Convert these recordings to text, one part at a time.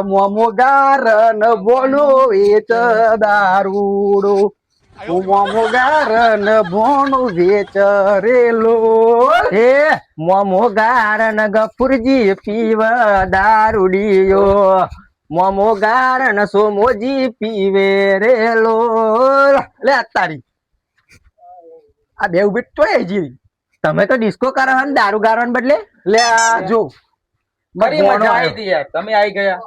મોમો ગારન વેચ દારૂડો. મોમો ગારન વેચ રેલો. હે મોમો ગારન ગફુરજી પીવ દારૂડિયો. મોમો ગારન સોમોજી પીવે રેલો. લે તારી આ બે ઊભી તોય જીવી. તમે તો ડિસ્કો કરો દારૂ ગારવાને બદલે? લે જો. બધી મજા આવી હતી યાર. તમે આવી ગયા.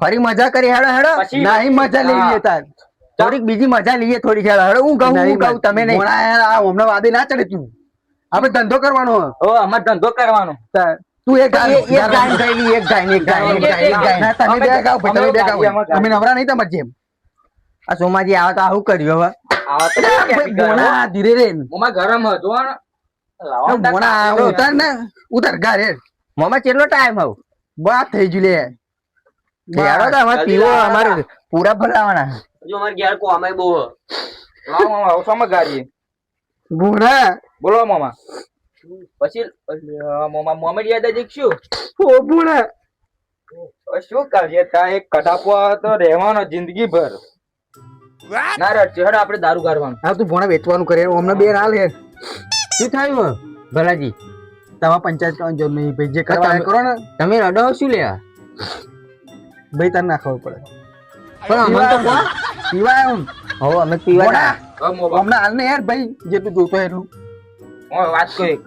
ફરી મજા કરી હેડો હેડો. નહીં મજા લઈએ તાર. થોડીક બીજી મજા લઈએ થોડી હેડો હેડો. હું કહું હું કહું તમે નહીં. આ હમણાં વાદે ના ચડે તું. આપણે ધંધો કરવાનો ઓ અમાર ધંધો કરવાનો. તું એક ગાય. એક ગાય એક ગાય એક ગાય એક ગાયન તમે બે ગાવ તમે બે ગાવ. અમે નવરા નહીં તમારી જેમ. આ સોમાજી આવે તો આવું કર્યું હવે? ભોણા, ધીરે રે. ગરમ હતો ઉતાર ને ઉતાર ગા રે. મોમાં કેટલો ટાઈમ આવું? વાત થઈ ગયું લે હેડો તો અમાર પીવો અમાર પૂરા ભરાવાના. જો અમાર ઘેર કોમાય બહુ હે. લાવો મામા આવ શોમાં ગાડી ભોણા બોલો મામા. પછી મામા મોમેડ યાદ જ શું? ઓ શું કરજે તા એક કટાપો તો રહેવાનો જિંદગી ભર ના રે ચહેડ આપણે દારૂ કાઢવાનું. હા તું ભોણા વેચવાનું કરે. અમને બે હાલ હે. શું થયું ભલાજી તમારા પંચાયત કરવાની જરૂર નહીં. ભાઈ જે કરવા કરો ને. તમે રડો શું લેવા ભાઈ તને ના ખબર પડે. પણ અમને તો કહો. પીવાય એમ હવે અમે પીવાય હમણાં હાલ ને યાર ભાઈ જેટલું જોતો હોય એટલું. વાત કહો એક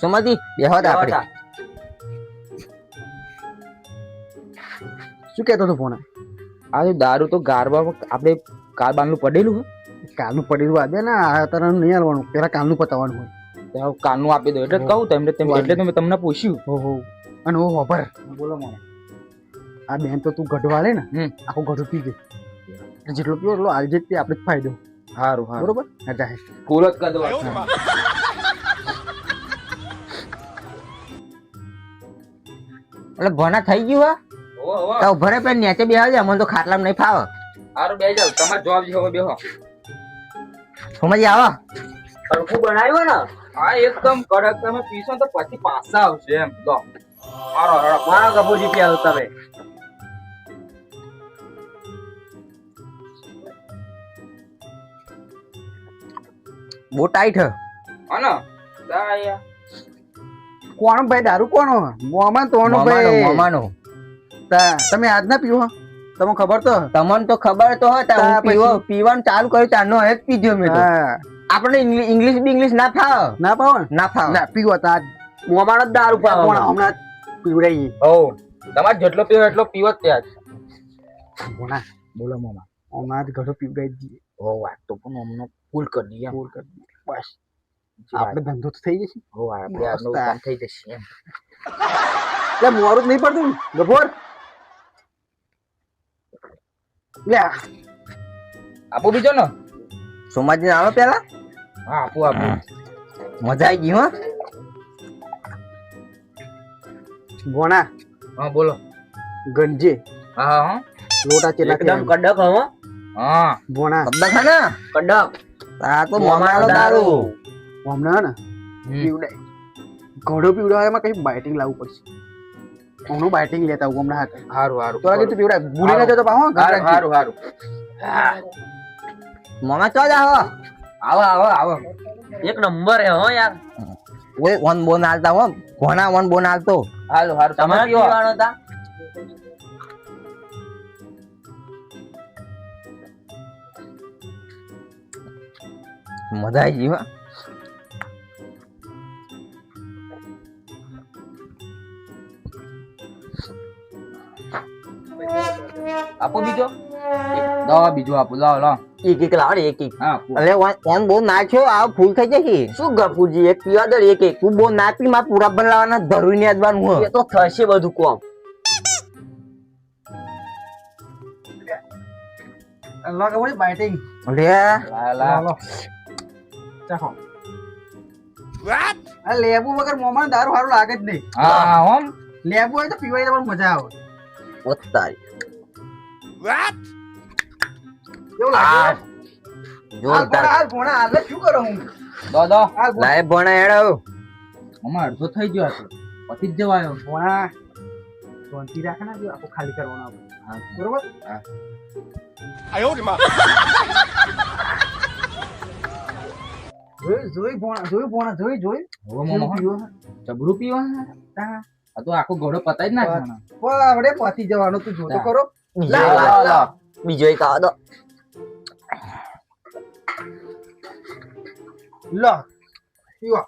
સોમાજી બેહો તો આપણે. શું કહેતો હતો ફોન? આ તો દારૂ તો ગારવામાં આપણે કારબાનનું પડેલું હે. કાલનું પડેલું આજે ને આ તારે નહીં હાલવાનું. પેલા કાલનું પતાવવાનું હોય. કાનનું આપી દો. એટલે કહું તમને તેમ- એટલે તો મેં તમને પૂછ્યું. હો હો. અને ઓ હોભર બોલો મને આ બેન તો તું ગઢવાળે ને. આખું ગઢું પી ગઈ. જેટલો પીવો એટલો આજે જ તે આપણે જ ફાયદો. સારું સારું બરોબર? હા કુલ જ કરી એટલે ભણા થઈ ગયું હા? હો હો. તો ભરે પેન નીચે બેહવા દે અમને તો ખાટલામાં નહીં ફાવે. સારું બે જાવ તમારે જવાબ જેવો બેહો. સમજ આવો. સરખું બનાવ્યું ને? હા એકદમ કડક તમે પીશો તો પછી પાછા આવશે એમ. લો. હારો હારો મારા કપૂરજી પ્યાલો તમે. બહુ ટાઈટ હે હા કોણ ભાઈ? દારૂ કોણ મોમાં તોનો ભાઈ. મોમાનો તમે આજ ના પીવો? તમને ખબર તો? તમને તો ખબર તો હતા તા પીવો. પીવાનું ચાલુ કર્યું ત્યારનો હવે જ પીધ્યો મેં હા. આપણે ઇંગ્લિશ બી ઇંગ્લિશ ના ફાવે. ના પાવો ના? ફાવે. ના પીવો તા જ દારૂ કોણ પણ હમણાં પીવડાઈ ઓ તમાર જેટલો પીવો એટલો પીવો જ ત્યાં ભોણા બોલો મામા. હમણાં જ ગઢો પીવડાઈ જ ઓ વાત તો પણ અમને ફૂલ કરી દઈએ ફૂલ કરી દઈએ. બસ. આપણે ધંધો તો થઈ જશે. ઓ આપણે આજનું કામ થઈ જશે એમ. એટલે મોરું નહીં પડતું. ગભોર. લે. આપો બીજો ને. સોમાજી આવો પેલા હા આપું આપો મજા આવી ગઈ હો? ગોણા. હા બોલો. ગંજી. હા હા. હા લોટા ચેલા એકદમ કડક હો હા. ગોણા. કડક હે ને? કડક. આ તો મોમાનો દારૂ. હમણાં ને. પીવડાય. ઘોડો પીવડાવે એમાં કઈ બાઇટિંગ લાવવું પડશે. હમણાં બાઇટિંગ લેતા આવું હમણાં હાથે. હારું હારું. તો તું પીવડાય. ભૂલી ના જતો પાહો હારું હારું હારું. મોમા ચો જાઓ આવો આવો આવો. એક નંબર હે હો યાર. ઓય વન બોન હાલતા હો. ઘોણા વન બોન હાલતો. હાલો હાર તમે પીવાનો હતા મજા આવી ગઈ હો. આપો બીજો. દવા બીજું આપું લાવો લાવો એક એક લાવો એક એક. અલે વન વન નાખ્યો આ ફૂલ થઈ જશે શું ગફુરજી એક પીવા દર એક એક તું બહુ નાખી માં પૂરા બનાવવાના ધરું ને અજવાનું હોય એ તો થશે બધું કોમ લાગે વળી બાઇટિંગ લે લા લા ચાખો આ લેબુ વગર મોમાં દારૂ સારું લાગે જ નહીં હા હોમ લેબુ હોય તો પીવાય તો પણ મજા આવે ઓતારી કેવું લાગે? હાલ જોરદાર. હાલ ભોણા હાલ શું કરો હું? દો દો. ભોણા લાય ભણા અડધો થઈ ગયો હતો. પતિ જ જવાયો ભોણા શાંતિ રાખ ને જો ખાલી કરવાનો હા. બરોબર? હા. જોઈ જોઈ ભોણા જોઈ ભોણા જોઈ જોઈ હવે મામા પીવો પીવા આ તો આખો ઘોડો પતાઈ જ નાખવાનો. પણ આપણે પતી જવાનું તું જોતો કરો. લાવ, લાવ, લાવ. બીજો એક આવો દો લો પીવો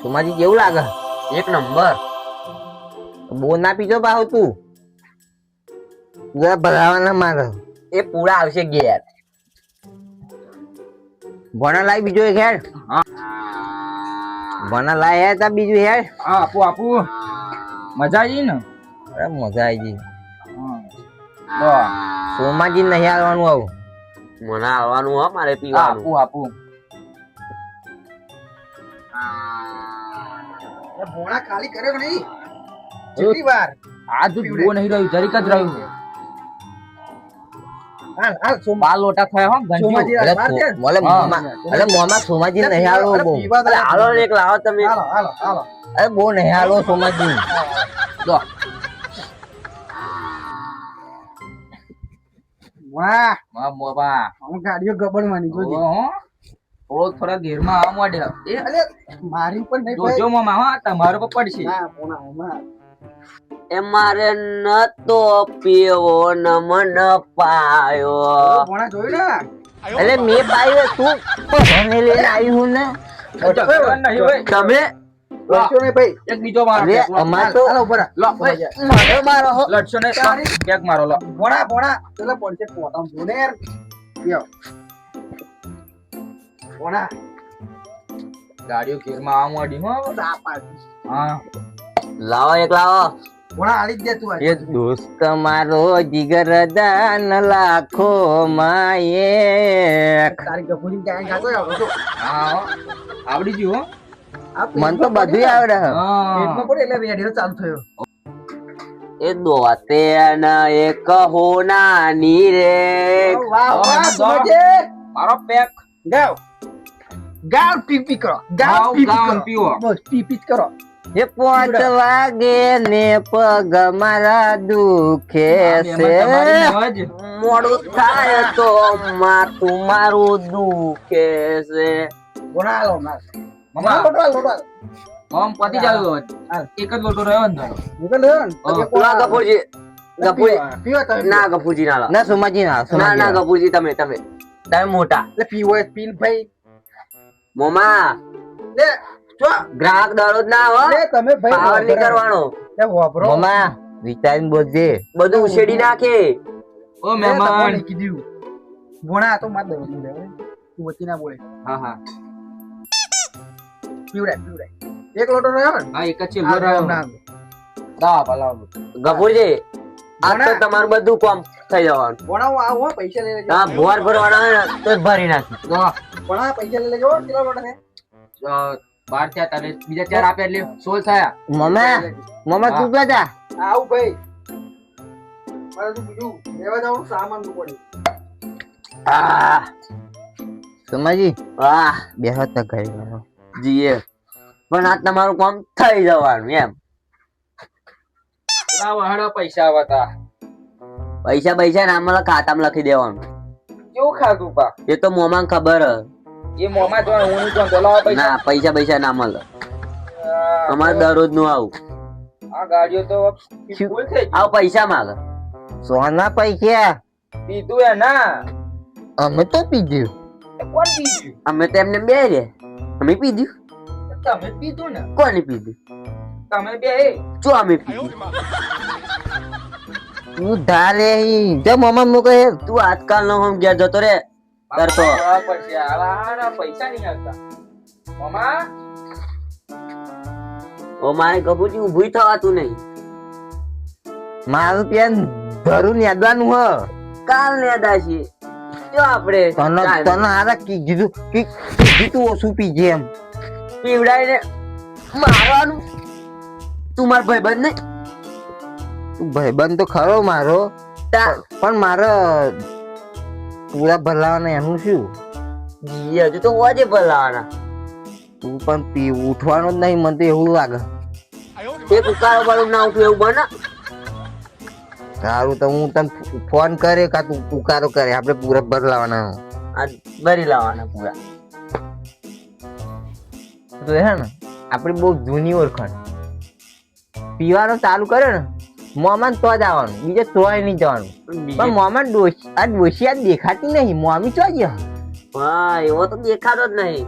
તમારી કેવું લાગે એક નંબર બો ના પીજો ભાવ તું ભરાવાના મારે એ પૂરા આવશે ઘેર ભણા લાવી બીજો એક હેડ હા. ભણા લાય તા બીજું હેડ. હા આપો આપો. મજા આવી ને? અરે મજા આવી ગઈ તો સોમાજી નહીં આવવાનું આવું. મને આવવાનું હો મારે પીવાનું. આપો. આપો ભોણા ખાલી કર્યો નહીં. જેટલી વાર? આ જો નહીં રહ્યું જરીક જ રહ્યું. હાલ હાલ સોમ લોટા થયા હો સોમાજી ગંજ્યું અરે બાર છે? સો- મોલે મોમાં અરે મોમાં સોમાજી નહીં આવો બહુ. હાલો એક લાવો તમે. હાલો હાલો હાલો. અરે બહુ નહીં આવો સોમાજી. લો વાહ. વાહ બાબા હું ગાડીઓ ગબડવાની જોજે ઓહો. થોડો થોડા ઘેરમાં આવવા માંડ્યા એ અલે મારી પણ નહીં જોજો મામા હા તમારો પર પડશે. પોણા એ મારે નતો પીવો ન મન પાયો. પોણા જોયું ને? એટલે મેં પાયો તું ભણે લઈને આવી હું ને. તમે? ગાડીઓ ઘેરમાં બીજો મારો અરે કેક. લો. અમાર હાલ, તો હાલો ઉપર લો, ભાઈ. મારો મારો હો. લડશો ને તારી- કેક મારો લો. પોણા પોણા પેલા પડશે પોતા જોને યાર. લ્યો. પોણા ગાડીઓ ઘેરમાં આવવા. હા. લાવો એક લાવો. દે તું એ દોસ્ત મારો જીગર દાન લાખો માયે. એક તારી આવડો હા આવડી ગયું મન તો બધું આવડે. હા. પેટમાં પડે એટલે રેડિયો ચાલુ થયો. એ દોતે ન એક હોનાની રે. વાહ વાહ સોજે મારો પેક. ગાવ. ગાવ પીપી કરો. ગાવ ગાવ પીપી કરો. બસ પીપી કરો. એ પાંચ વાગે ને પગ મારા દુખે છે. મોડું થાય તો માથું મારું દુખે છે. ના મામા. લોટો હાલ, લોટો હાલ. આમ પતી. હાલ. એક જ લોટો રહ્યો ને તારો. નીકળ લ્યો ને. ના ગફુરજી. ગફુરજી. ના ગફુરજી ના ના. સોમાજી ના ના ના. ગફુરજી તમે તમે. તમે મોટા. એટલે પીવો પીન ભાઈ. મોમા. લે. જો. ગ્રાહક દરરોજ ના હો. તમે ભાઈ પાવર નહીં કરવાનો. વાપરો. મમા વિચારીને બોલજે. બધું ઉછેડી નાખે. ઓ મહેમાન. કીધું. ભોણા તો દેવાનું લે તું વચ્ચે ના બોલે. હા હા. પીવડાય પીવડાય. એક લોટો રહ્યો ને? હા એક જ છે આ રહ્યો. ના લાવો ગફુરજી આ તો તમારું બધું કામ થઈ જવાનું. ભોણા હું આવું પૈસા લઈ લેજો તમે ભોર ભરવાના તો ભરી નાખી ભોણા પૈસા લઈ લેજો કેટલા લોટા છે બાર થયા તારે. બીજા ચાર આપ્યા એટલે સોળ થયા. મમ્મા મમ્મા તું ક્યાં જા? આવું ભાઈ. મારે તો બીજું લેવા જવાનું સામાનનું પડ્યું આહ, સોમાજી? આહ, બેહો તો ઘરે. બેહો. જીએ. પણ આ તમારું કામ થઈ જવાનું એમ. પૈસા આવા તા. પૈસા પૈસા નામ ખાતામાં લખી દેવાનું. કેવું ખાતું પા? એ તો મોમાં ખબર હ. એ મોમાં જો હું નહીં જોતો. લાવો પૈસા ના પૈસા પૈસા ના મળે. અમારે દરરોજનું આવું. આ ગાડીઓ તો ફૂલ થઈ આવ પૈસા માંગે. સોના પૈસા? પીધું એ ના. અમે તો પીધું. કોણ પીધું? અમે તો એમને બે રે. અમે પીધું. તમે પીધું ને. કોને પીધું? તમે બે જો અમે પીધું. તું ધારે. જો મમ્મા મુકે. તું આજકાલ નો હોમ ગયા જતો રે. કરતો. બાપા, પછી આવા પૈસા નહીં આવતા. ઓમા? ઓ મારે કબૂજી ઊભું થવાતું નહીં. મારું પેન ધરું યાદવાનું હ. કાલ ને દાશી જો આપણે તને તને હારા કીધું કી કીધું તું ઓછું પીજે એમ પીવડાઈને મારવાનું. તું માર ભાઈબંધ નહીં. તું ભાઈબંધ તો ખરો મારો. પણ મારે પૂરા ભરલાવાના એનું શું? જી હજુ તો હોજે ભલાવાના. તું પણ પી ઉઠવાનું જ નહીં મને તો એવું લાગે. એક ઉકાળો બાળો ના ઉઠું એવું બને? સારું તો હું તને ફોન કરે કા તું ઉકારો કરે? આપણે પૂરા ભરલાવાના આ ભરી લાવવાના પૂરા. તો હે ને આપણી બહુ જૂની ઓળખાણ. પીવાનું ચાલુ કરે ને? મોમાં તો જ આવવાનું. બીજે તોય નહીં જવાનું. પણ મોમાં આ ડોશિયા દેખાતી નહીં. મોમી તો જ હા એવો તો દેખાતો જ નહીં.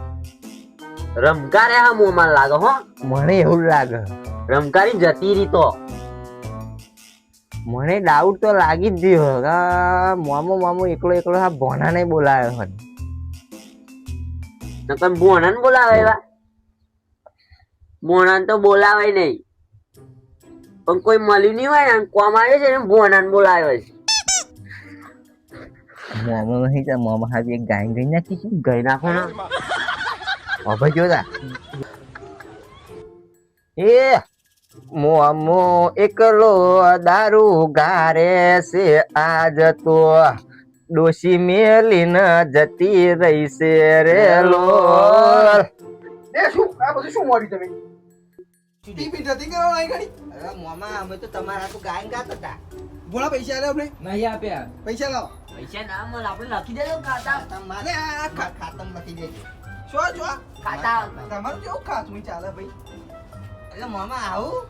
રમકારે હા મોમાં લાગે હો. મને એવું લાગે. રમકારી જતી રહી તો. મને ડાઉટ તો લાગી જ ગયો કે મોમો મોમો એકલો એકલો આ ભોના બોલાવ્યો હતો. નકર બોણાને બોલાવે એવા? બોણાને તો બોલાવે નહીં. પણ કોઈ મળ્યું નહીં હોય ને કોમ આવે છે ને બોણાને બોલાવે છે. મોમો નહીં તો મોમો હાજી એક ગાય ગઈ નાખી છે ગઈ નાખો ને. હવે જોતા. એ મોમો એકલો દારૂ ગારે છે આજ તો. ડોશી ન જતી રહી છે રે લો એ શું આ બધું શું મોડી તમે? ટીવી નથી કરવા આવી ઘડી? મોમા અમે તો તમારા તો ગાયન ગાતા હતા. બોલા પૈસા આલે આપણે? નહીં આપ્યા. પૈસા લાવો. પૈસા ના મળે આપણે લખી દેજો ખાતા. તમારે આ ખાતમ લખી દેજો. શું જો ખાતા. તમારું કેવું ખાતું ચાલે ભાઈ? એટલે મોમા આવું.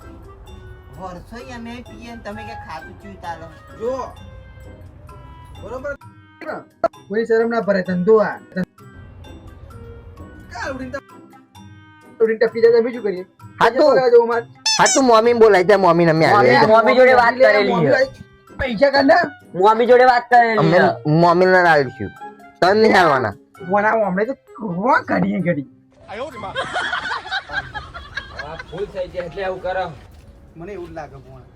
વર્ષો અમે પીએ તમે કે ખાતું ચૂ ચાલો. જો. બરોબર? કોઈ શરમ ના ભરે ધંધો આ. કાલ ઉડીને ઉડીને ટપકી જાય તો અમે કરીએ. હા તો મમ્મી બોલાય ત્યાં મોમી ને મેં આવી મમ્મી જોડે વાત કરેલી પૈસા કાઢ મોમી જોડે વાત કરેલી મોમી છે. મમ્મી ને લાવીશું. તન નહીં આવવાના. હમણાં તો રોવા કાઢીએ ઘડી. આ ફૂલ થઈ જાય એટલે આવું કરો મને એવું લાગે ભોણા.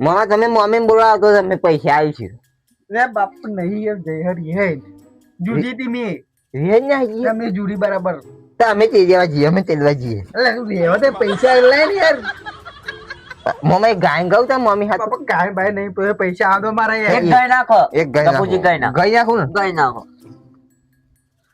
મમ્મા તમે મમ્મી બોલાવો તો તમે પૈસા આવીશું. રે બાપ નહીં જય હરી હે. જુડી તી મેં. રેજ ના તમે જુડી બરાબર. તો અમે તે જેવા જઈએ અમે તેલવા જઈએ એટલે તું પૈસા લે ને યાર મમ્મી ગાય ગાવ તા મમ્મી હાથ બાપા કાંઈ ભાઈ નહીં પૈસા આદો મારા એક ગાય નાખો એક ગાય બાપુજી ગાય નાખો. ગાય નાખું ને ગાય નાખો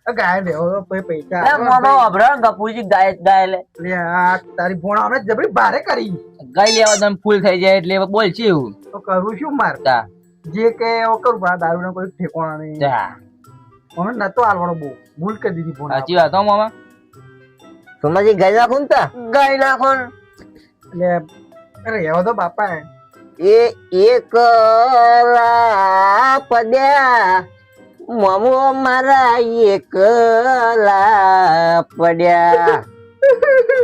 ગાય દેવો પૈસા એ આલો ને મોમાં ભાઈ. વાપરો ને ગપુજી ગાય ગાય લે લે આ તારી ભોણા હમણાં જબરી બારે કરી ગાય લેવા તમે ફૂલ થઈ જાય એટલે બોલ છે એવું તો કરું શું મારતા જે કે એવો કરું પણ દારૂ ના કોઈ ઠેકોણા નહીં જા મને નતો હાલવાનો બહુ ભૂલ કરી દીધી ભોણા સાચી વાત હો મામા સોમાજી ગાય નાખું ને તા? ગાય નાખું. એટલે અરે એવો તો બાપા એ એક પડ્યા. મમો મારા એકલા પડ્યા.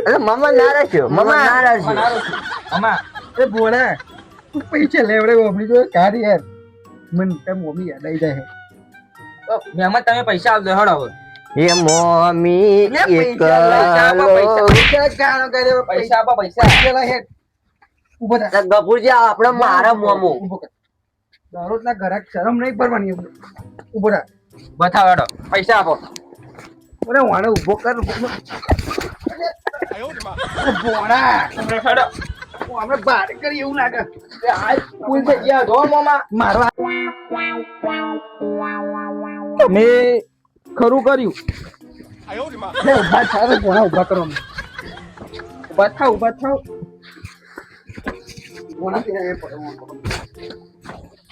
અરે મમ્મા નારાજ છો મમા નારાજ છે. મમા એ ભોણા પૈસા લેવડે મમ્મી જો કાઢ યાર. મને તમ મમ્મી યાદ આવી જાય. મહેમાન તમે પૈસા આપજો હડો હવે. એ મમ્મી લે એકલો પૈસા આપો મારા મોમો. ઊભો ના ઘરાક શરમ નહીં પડવાની ઊભો થા. બતાવો પૈસા આપો. અરે વાણે ઊભો કર અમે કરી. એવું લાગે. આ ફૂલ થઈ ગયા જો મામા. મારવા. તમે ખરું કર્યું. લે, થાવ રે ભોળા કરો અમને. થાવ ઊભા થાવ.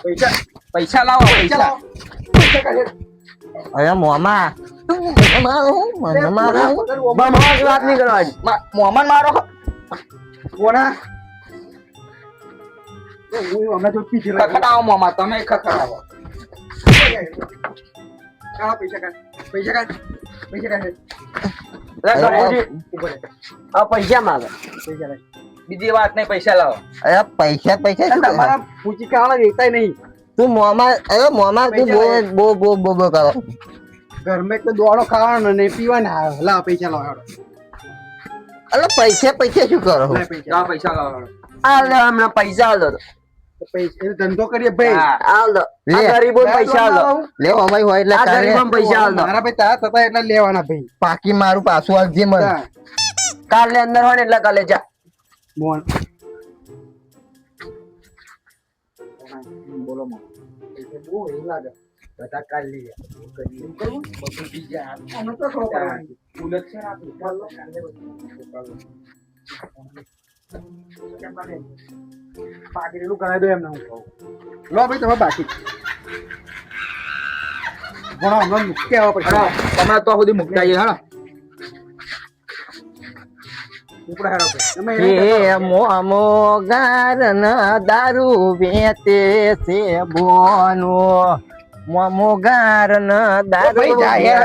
પૈસા પૈસા લાવો. અરે મોમા વાત નહીં કરવાની મા- મારો. લાગ્યો. ખખડાવો મોમા તમે ખખડાવો. પૈસા પૈસા કાઢ પૈસા કાઢ. પૈસા માંગે પૈસા બીજી વાત નહીં પૈસા લાવો. અરે પૈસા પૈસા શું તમારા પૂછી કાળા વેચાય નહીં. તું મોમાં અરે મોમાં તું બો બો બો બો કરો. ઘરમાં એક તો દોડો ખાવાનો ને પીવાના. લા પૈસા લાવો. અરે પૈસા પૈસા શું કરો? પૈસા લાવો. આ હમણાં પૈસા આલો ધંધો કરીએ ભાઈ. હા. દો ગરીબો પૈસા આલ. દો લે અમારી હોય એટલે આ પૈસા આલ. દો મારા ભાઈ તારા થતા એટલે લેવાના ભાઈ. પાકી મારું પાછું આવજે મને. તા. કાલે અંદર હોય ને એટલે કાલે જા. મોહન. બોલો માં બહુ એ લાગે. બધા કાલ લઈ એવું બધું બીજા આને તો ખબર પડવાની ઉલટ છે ને આપણું ચાલ લો કાલે બધું પાકીટનું કરાવી દો એમને હું કહું લો ભાઈ તમે બાકી ઘણો હમણાં મૂકી આવવા પછી તમે તો સુધી મૂકી જઈએ ગારન દારૂ વેતે છે બોનો. મોમો ગારન દારૂ તમે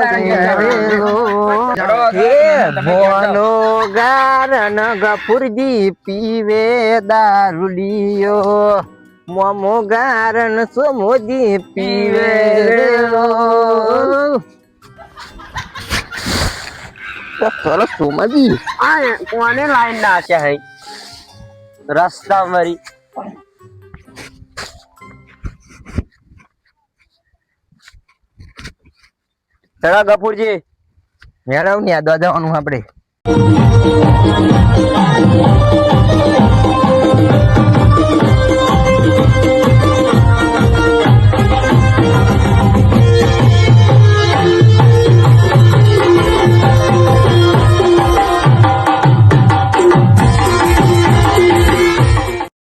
બોનો ગારન ગફુરજી પીવે દારૂ લીયો. મોમો ગારન સોમોજી પીવે સરસ સોમાજી. આ કોને લાઈન નાખ્યા હે? રસ્તા મરી ચડા ગફુરજી. મેળવ ને આ જવાનું આપણે.